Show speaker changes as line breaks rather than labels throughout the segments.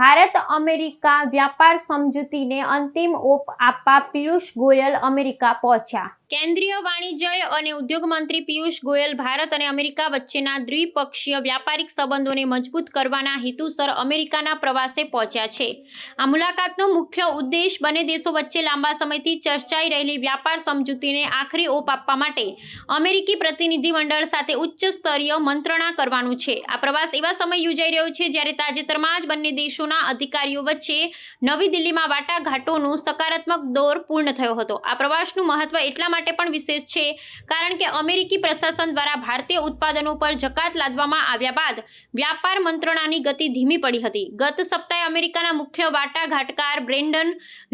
Bharat, America વ્યાપાર સમજૂતીને અંતિમ ઓપ આપવા પિયુષ ગોયલ અમેરિકા પહોંચ્યા. કેન્દ્રીય વાણિજ્ય અને ઉદ્યોગ મંત્રી પિયુષ ગોયલ ભારત અને અમેરિકા વચ્ચેના દ્વિપક્ષીય વ્યાપારિક સંબંધોને મજબૂત કરવાના હેતુસર અમેરિકાના પ્રવાસે પહોંચ્યા છે. આ મુલાકાતનો મુખ્ય ઉદ્દેશ બંને દેશો વચ્ચે લાંબા સમયથી ચર્ચાઈ રહેલી વ્યાપાર સમજૂતીને આખરી ઓપ આપવા માટે અમેરિકી પ્રતિનિધિમંડળ સાથે ઉચ્ચ સ્તરીય મંત્રણા કરવાનું છે. આ પ્રવાસ એવા સમય યોજાઈ રહ્યો છે જ્યારે તાજેતરમાં જ બંને દેશોના અધિકારીઓ વચ્ચે નવી દિલ્હીમાં વાટાઘાટોનો સકારાત્મક દોર પૂર્ણ થયો હતો. આ પ્રવાસનું મહત્વ એટલા માટે પણ વિશેષ છે, કારણ કે અમેરિકી પ્રશાસન દ્વારા ભારતીય ઉત્પાદનો પર જકાત લાદવામાં આવ્યા બાદ વ્યાપાર મંત્રણાની ગતિ ધીમી પડી હતી. ગત સપ્તાહે અમેરિકાના મુખ્ય વાટાઘાટકાર બ્રેન્ડન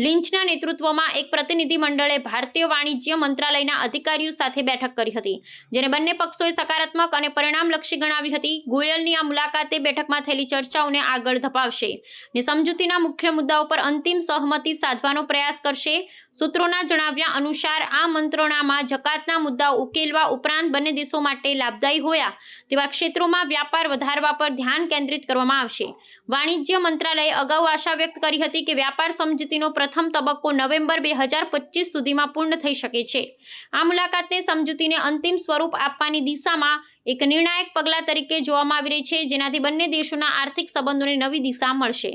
લિંચના નેતૃત્વમાં એક પ્રતિનિધિ મંડળે ભારતીય વાણિજ્ય મંત્રાલયના અધિકારીઓ સાથે બેઠક કરી હતી, જેને બંને પક્ષોએ સકારાત્મક અને પરિણામલક્ષી ગણાવી હતી. ગોયલની આ મુલાકાતે બેઠકમાં થયેલી ચર્ચાઓને આગળ ધપાવશે. ને સમજૂતીના મુખ્ય મુદ્દાઓ પર અંતિમ સહમતિ સાધવાનો પ્રયાસ કરશે. સૂત્રોના જણાવ્યા અનુસાર, આ મંત્રણામાં જકાતના મુદ્દાઓ ઉકેલવા ઉપરાંત બંને દેશો માટે લાભદાયી હોયા તેવા ક્ષેત્રોમાં વ્યાપાર વધારવા પર ધ્યાન કેન્દ્રિત કરવામાં આવશે. વાણિજ્ય મંત્રાલયે અગાઉ આશા વ્યક્ત કરી હતી કે વ્યાપાર સમજૂતીનો પ્રથમ તબક્કો નવેમ્બર બે હજાર પચીસ સુધીમાં પૂર્ણ થઈ શકે છે. આ મુલાકાતને સમજૂતીને અંતિમ સ્વરૂપ આપવાની દિશામાં એક નિર્ણાયક પગલાં તરીકે જોવામાં આવી રહી છે, જેનાથી બંને દેશોના આર્થિક સંબંધોને નવી દિશા મળશે.